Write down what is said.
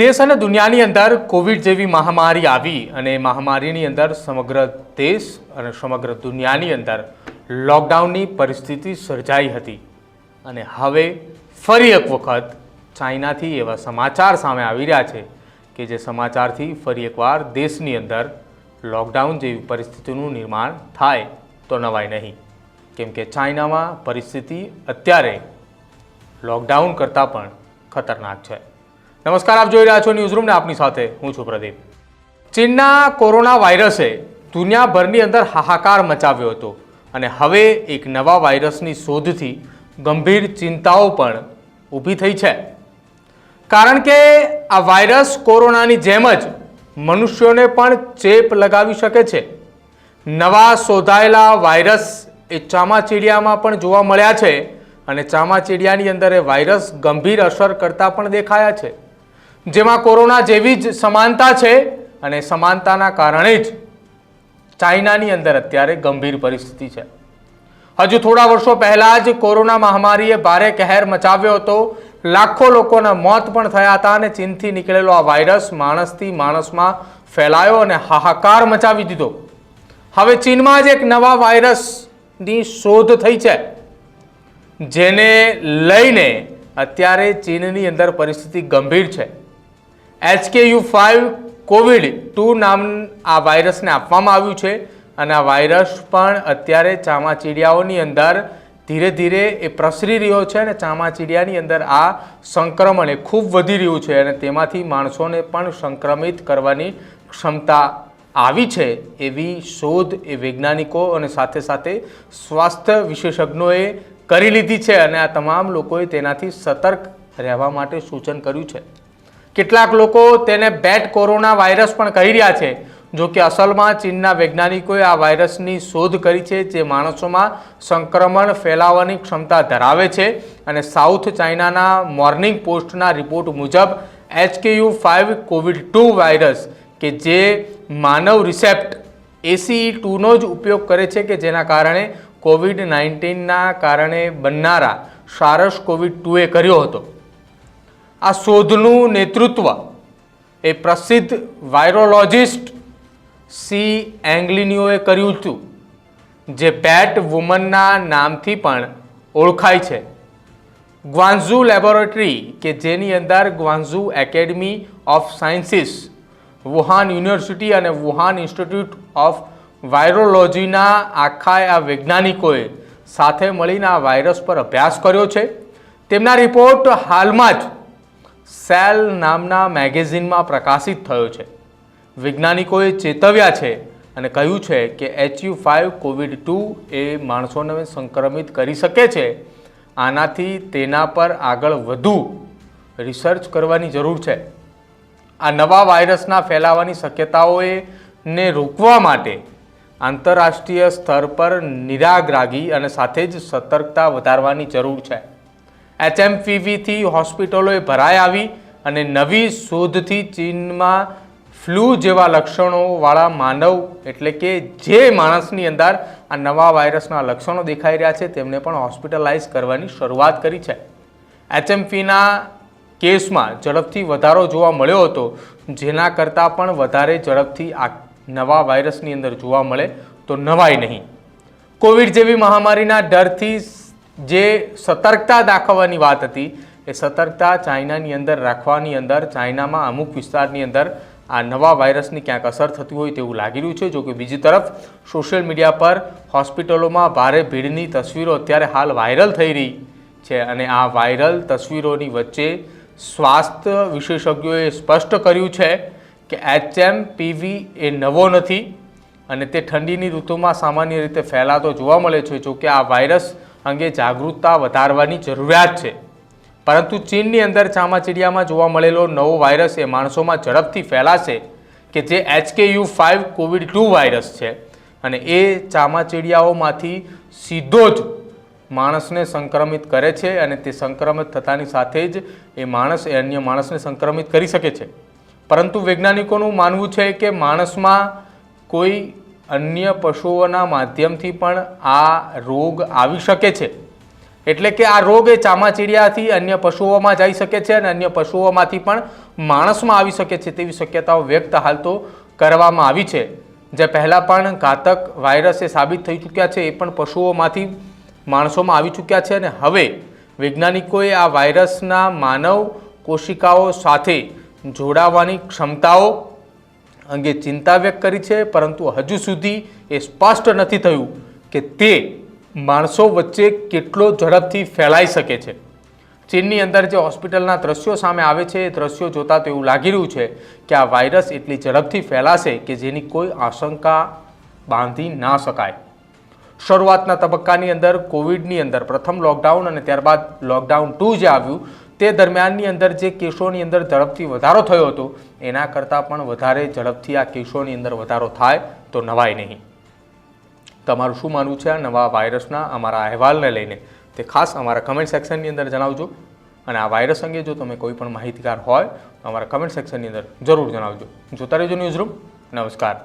દેશ અને દુનિયાની અંદર કોવિડ જેવી મહામારી આવી અને મહામારીની અંદર સમગ્ર દેશ અને સમગ્ર દુનિયાની અંદર લોકડાઉનની પરિસ્થિતિ સર્જાઈ હતી. અને હવે ફરી એક વખત ચાઇનાથી એવા સમાચાર સામે આવી રહ્યા છે કે જે સમાચારથી ફરી એકવાર દેશની અંદર લોકડાઉન જેવી પરિસ્થિતિનું નિર્માણ થાય તો નવાય નહીં. કેમ કે ચાઇનામાં પરિસ્થિતિ અત્યારે લોકડાઉન કરતાં પણ ખતરનાક છે. નમસ્કાર, આપ જોઈ રહ્યા છો ન્યૂઝરૂમ ને આપની સાથે હું છું પ્રદીપ. ચીનના કોરોના વાયરસે દુનિયાભરની અંદર હાહાકાર મચાવ્યો હતો અને હવે એક નવા વાયરસની શોધથી ગંભીર ચિંતાઓ પણ ઊભી થઈ છે. કારણ કે આ વાયરસ કોરોનાની જેમ જ મનુષ્યોને પણ ચેપ લગાવી શકે છે. નવા શોધાયેલા વાયરસ એ ચામાચીડિયામાં પણ જોવા મળ્યા છે અને ચામાચીડિયાની અંદર એ વાયરસ ગંભીર અસર કરતા પણ દેખાયા છે. જેમાં કોરોના જેવી જ સમાનતા છે અને સમાનતાના કારણે જ ચાઇનાની અંદર અત્યારે ગંભીર પરિસ્થિતિ છે. હજુ થોડા વર્ષો પહેલાં જ કોરોના મહામારીએ ભારે કહેર મચાવ્યો હતો. લાખો લોકોના મોત પણ થયા હતા અને ચીનથી નીકળેલો આ વાયરસ માણસથી માણસમાં ફેલાયો અને હાહાકાર મચાવી દીધો. હવે ચીનમાં જ એક નવા વાયરસની શોધ થઈ છે. જેને લઈને અત્યારે ચીનની અંદર પરિસ્થિતિ ગંભીર છે. એચકેયુ ફાઇવ કોવિડ ટુ નામ આ વાયરસને આપવામાં આવ્યું છે. અને આ વાયરસ પણ અત્યારે ચામાચીડિયાઓની અંદર ધીરે ધીરે એ પ્રસરી રહ્યો છે અને ચામાચીડિયાની અંદર આ સંક્રમણ એ ખૂબ વધી રહ્યું છે અને તેમાંથી માણસોને પણ સંક્રમિત કરવાની ક્ષમતા આવી છે એવી શોધ એ વૈજ્ઞાનિકો અને સાથે સાથે સ્વાસ્થ્ય વિશેષજ્ઞોએ કરી લીધી છે અને આ તમામ લોકોએ તેનાથી સતર્ક રહેવા માટે સૂચન કર્યું છે. કેટલાક લોકો તેને બેટ કોરોના વાયરસ પણ કહી રહ્યા છે. જો કે અસલમાં ચીનના વૈજ્ઞાનિકોએ આ વાયરસની શોધ કરી છે જે માણસોમાં સંક્રમણ ફેલાવવાની ક્ષમતા ધરાવે છે અને સાઉથ ચાઇનાના મોર્નિંગ પોસ્ટના રિપોર્ટ મુજબ HKU five COVID two virus, કે જે માનવ રિસેપ્ટ એસીઈ ટુનો જ ઉપયોગ કરે છે કે જેના કારણે કોવિડ નાઇન્ટીનના કારણે બનનારા સારસ કોવિડ ટુએ કર્યો હતો. આ શોધનું નેતૃત્વ એ પ્રસિદ્ધ વાયરોલોજિસ્ટ સી એંગ્લિનિયોએ કર્યું હતું, જે બેટ વુમનના નામથી પણ ઓળખાય છે. ગ્વાન્ઝુ લેબોરેટરી કે જેની અંદર Guangzhou academy of sciences, Wuhan university અને વુહાન ઇન્સ્ટિટ્યૂટ ઓફ વાયરોલોજીના આખા આ વૈજ્ઞાનિકોએ સાથે મળીને આ વાયરસ પર અભ્યાસ કર્યો છે. તેમના રિપોર્ટ હાલમાં જ સેલ નામના મેગેઝિનમાં પ્રકાશિત થયો છે. વૈજ્ઞાનિકોએ ચેતવ્યા છે અને કહ્યું છે કે એચયુ ફાઇવ કોવિડ ટુ એ માણસોને સંક્રમિત કરી શકે છે. આનાથી તેના પર આગળ વધુ રિસર્ચ કરવાની જરૂર છે. આ નવા વાયરસના ફેલાવાની શક્યતાઓએ ને રોકવા માટે આંતરરાષ્ટ્રીય સ્તર પર નિરાગ્રાગી અને સાથે જ સતર્કતા વધારવાની જરૂર છે. એચએમપીવીથી હોસ્પિટલોએ ભરાઈ આવી અને નવી શોધથી ચીનમાં ફ્લૂ જેવા લક્ષણોવાળા માનવ એટલે કે જે માણસની અંદર આ નવા વાયરસના લક્ષણો દેખાઈ રહ્યા છે, તેમને પણ હોસ્પિટલાઇઝ કરવાની શરૂઆત કરી છે. એચએમપીના કેસમાં ઝડપથી વધારો જોવા મળ્યો હતો, જેના કરતાં પણ વધારે ઝડપથી આ નવા વાયરસની અંદર જોવા મળે તો નવાય નહીં. કોવિડ જેવી મહામારીના ડરથી જે સતર્કતા દાખવવાની વાત હતી, એ સતર્કતા ચાઇનાની અંદર રાખવાની અંદર, ચાઇનામાં અમુક વિસ્તારની અંદર આ નવા વાયરસની ક્યાંક અસર થતી હોય તેવું લાગી રહ્યું છે. જો કે બીજી તરફ, સોશિયલ મીડિયા પર હોસ્પિટલોમાં ભારે ભીડની તસવીરો અત્યારે હાલ વાયરલ થઈ રહી છે અને આ વાયરલ તસવીરોની વચ્ચે સ્વાસ્થ્ય વિશેષજ્ઞોએ સ્પષ્ટ કર્યું છે કે એચએમ પીવી એ નવો નથી અને તે ઠંડીની ઋતુમાં સામાન્ય રીતે ફેલાતો જોવા મળે છે. જોકે આ વાયરસ અંગે જાગૃતતા વધારવાની જરૂરિયાત છે. પરંતુ ચીનની અંદર ચામાચીડિયામાં જોવા મળેલો નવો વાયરસ એ માણસોમાં ઝડપથી ફેલાશે કે જે HKU five COVID two virus છે. અને એ ચામાચીડિયાઓમાંથી સીધો જ માણસને સંક્રમિત કરે છે અને તે સંક્રમિત થતાની સાથે જ એ માણસ એ અન્ય માણસને સંક્રમિત કરી શકે છે. પરંતુ વૈજ્ઞાનિકોનું માનવું છે કે માણસમાં કોઈ અન્ય પશુઓના માધ્યમથી પણ આ રોગ આવી શકે છે. એટલે કે આ રોગ એ ચામાચીડિયાથી અન્ય પશુઓમાં જઈ શકે છે અને અન્ય પશુઓમાંથી પણ માણસમાં આવી શકે છે તેવી શક્યતાઓ વ્યક્ત હાલ તો કરવામાં આવી છે. જે પહેલાં પણ ઘાતક વાયરસ એ સાબિત થઈ ચૂક્યા છે એ પણ પશુઓમાંથી માણસોમાં આવી ચૂક્યા છે અને હવે વૈજ્ઞાનિકોએ આ વાયરસના માનવ કોશિકાઓ સાથે જોડાવાની ક્ષમતાઓ અંગે ચિંતા વ્યક્ત કરી છે, પરંતુ હજુ સુધી એ સ્પષ્ટ નથી થયું કે તે માણસો વચ્ચે કેટલો ઝડપથી ફેલાઈ શકે છે. ચીનની અંદર જે હોસ્પિટલના દ્રશ્યો સામે આવે છે, એ દ્રશ્યો જોતાં તો એવું લાગી રહ્યું છે કે આ વાયરસ એટલી ઝડપથી ફેલાશે કે જેની કોઈ આશંકા બાંધી ના શકાય. શરૂઆતના તબક્કાની અંદર કોવિડની અંદર પ્રથમ લોકડાઉન અને ત્યારબાદ લોકડાઉન ટુ જે આવ્યું તે દરમિયાનની અંદર જે કેસોની અંદર ઝડપથી વધારો થયો હતો, એના કરતાં પણ વધારે ઝડપથી આ કેસોની અંદર વધારો થાય તો નવાય નહીં. તમારું શું માનવું છે આ નવા વાયરસના? અમારા અહેવાલને લઈને. તે ખાસ અમારા કમેન્ટ સેક્શનની અંદર જણાવજો. અને આ વાયરસ અંગે જો તમે કોઈ પણ માહિતગાર હોય તો અમારા કમેન્ટ સેક્શનની અંદર જરૂર જણાવજો. જોતા રહેજો ન્યૂઝ રૂમ નમસ્કાર.